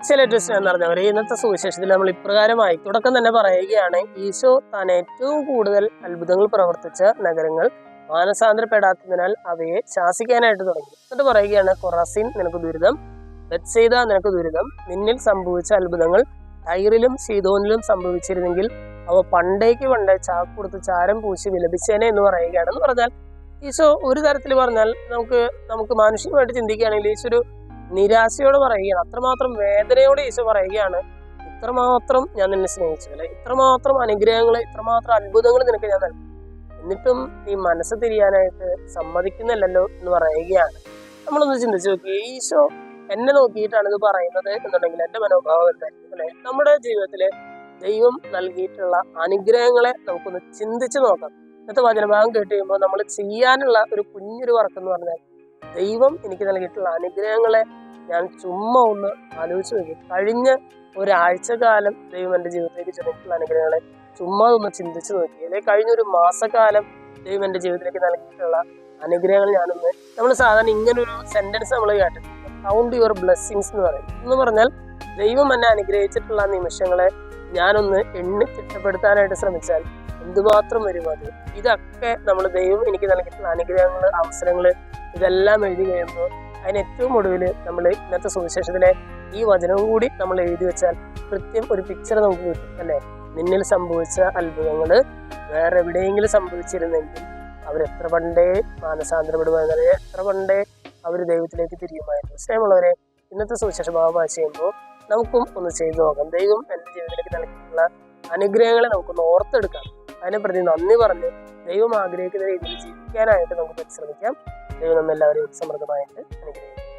Latest എന്ന് പറഞ്ഞവർ ഇന്നത്തെ സുവിശേഷത്തിൽ നമ്മൾ ഇപ്രകാരമായി തുടക്കം തന്നെ പറയുകയാണ് ഈശോ താൻ ഏറ്റവും കൂടുതൽ അത്ഭുതങ്ങൾ പ്രവർത്തിച്ച നഗരങ്ങൾ മാനസാന്തരപ്പെടാത്തതിനാൽ അവയെ ശാസിക്കാനായിട്ട് തുടങ്ങി. എന്നിട്ട് പറയുകയാണ് കൊറസിൻ നിനക്ക് ദുരിതം ബത്സെയ്ത നിനക്ക് ദുരിതം നിന്നിൽ സംഭവിച്ച അത്ഭുതങ്ങൾ ടൈറിലും ശീതോനിലും സംഭവിച്ചിരുന്നെങ്കിൽ അവ പണ്ടേക്ക് പണ്ട് ചാക്ക് കൊടുത്ത് ചാരം പൂശി വിലപിച്ചേനെ എന്ന് പറയുകയാണെന്ന് പറഞ്ഞാൽ ഈശോ ഒരു തരത്തിൽ പറഞ്ഞാൽ നമുക്ക് നമുക്ക് മാനുഷികമായിട്ട് ചിന്തിക്കുകയാണെങ്കിൽ ഈശോ ഒരു നിരാശയോട് പറയുകയാണ്. അത്രമാത്രം വേദനയോട് ഈശോ പറയുകയാണ്. ഇത്രമാത്രം ഞാൻ നിന്നെ സ്നേഹിച്ചു. അല്ലെ? ഇത്രമാത്രം അനുഗ്രഹങ്ങൾ ഇത്രമാത്രം അത്ഭുതങ്ങൾ നിനക്ക് ഞാൻ നൽകി. എന്നിട്ടും നീ മനസ്സ് തിരിയാനായിട്ട് സമ്മതിക്കുന്നില്ലല്ലോ എന്ന് പറയുകയാണ്. നമ്മളൊന്ന് ചിന്തിച്ചു നോക്കി ഈശോ എന്നെ നോക്കിയിട്ടാണ് ഇത് പറയുന്നത് എന്നുണ്ടെങ്കിൽ എന്റെ മനോഭാവം എന്തായിരിക്കും? അല്ലെ? നമ്മുടെ ജീവിതത്തിൽ ദൈവം നൽകിയിട്ടുള്ള അനുഗ്രഹങ്ങളെ നമുക്കൊന്ന് ചിന്തിച്ചു നോക്കാം. ഇന്നത്തെ വചനഭാഗം കേട്ട് കഴിയുമ്പോൾ നമ്മൾ ചെയ്യാനുള്ള ഒരു കുഞ്ഞൊരു വർക്ക് എന്ന് പറഞ്ഞാൽ ദൈവം എനിക്ക് നൽകിയിട്ടുള്ള അനുഗ്രഹങ്ങളെ ഞാൻ ചുമ്മാ ഒന്ന് ആലോചിച്ച് നോക്കി. കഴിഞ്ഞ ഒരാഴ്ച കാലം ദൈവം എന്റെ ജീവിതത്തിലേക്ക് ചെന്നിട്ടുള്ള അനുഗ്രഹങ്ങളെ ചുമ്മാ ഒന്ന് ചിന്തിച്ച് നോക്കി. അല്ലെങ്കിൽ കഴിഞ്ഞ ഒരു മാസക്കാലം ദൈവം എന്റെ ജീവിതത്തിലേക്ക് നൽകിയിട്ടുള്ള അനുഗ്രഹങ്ങൾ ഞാനൊന്ന് നമ്മൾ സാധാരണ ഇങ്ങനൊരു സെന്റൻസ് നമ്മൾ കേട്ടിട്ടുണ്ട്. കൗണ്ട് യുവർ ബ്ലെസ്സിങ്സ് എന്ന് പറയും. എന്ന് പറഞ്ഞാൽ ദൈവം എന്നെ അനുഗ്രഹിച്ചിട്ടുള്ള നിമിഷങ്ങളെ ഞാനൊന്ന് എണ്ണി തിട്ടപ്പെടുത്താനായിട്ട് ശ്രമിച്ചാൽ എന്തുമാത്രം വരും അത്? ഇതൊക്കെ നമ്മൾ ദൈവം എനിക്ക് നൽകിയിട്ടുള്ള അനുഗ്രഹങ്ങൾ അവസരങ്ങൾ ഇതെല്ലാം എഴുതി കഴിയുമ്പോൾ അതിന് ഏറ്റവും ഒടുവിൽ നമ്മൾ ഇന്നത്തെ സുവിശേഷത്തിലെ ഈ വചനവും കൂടി നമ്മൾ എഴുതി വെച്ചാൽ കൃത്യം ഒരു പിക്ചർ നമുക്ക് കിട്ടും അല്ലേ? നിന്നിൽ സംഭവിച്ച അത്ഭുതങ്ങൾ വേറെ എവിടെയെങ്കിലും സംഭവിച്ചിരുന്നെങ്കിൽ അവരെത്ര പണ്ടേ മാനസാന്തരപ്പെടുമായിരുന്നു എത്ര പണ്ടേ അവർ ദൈവത്തിലേക്ക് തിരിയുമായിരുന്നു. സ്നേഹമുള്ളവരെ ഇന്നത്തെ സുവിശേഷ ഭാവമായി ചെയ്യുമ്പോൾ നമുക്കും ഒന്ന് ചെയ്തു നോക്കാം. ദൈവം എന്റെ ജീവിതത്തിലേക്ക് നൽകിയിട്ടുള്ള അനുഗ്രഹങ്ങളെ നമുക്കൊന്ന് ഓർത്തെടുക്കാം. അതിനെ പ്രതി നന്ദി പറഞ്ഞ് ദൈവം ആഗ്രഹിക്കുന്ന രീതിയിൽ ജീവിക്കാനായിട്ട് നമുക്ക് പരിശ്രമിക്കാം. ദൈവം നമ്മെല്ലാവരെയും സമൃദ്ധമായിട്ട് അനുഗ്രഹിക്കും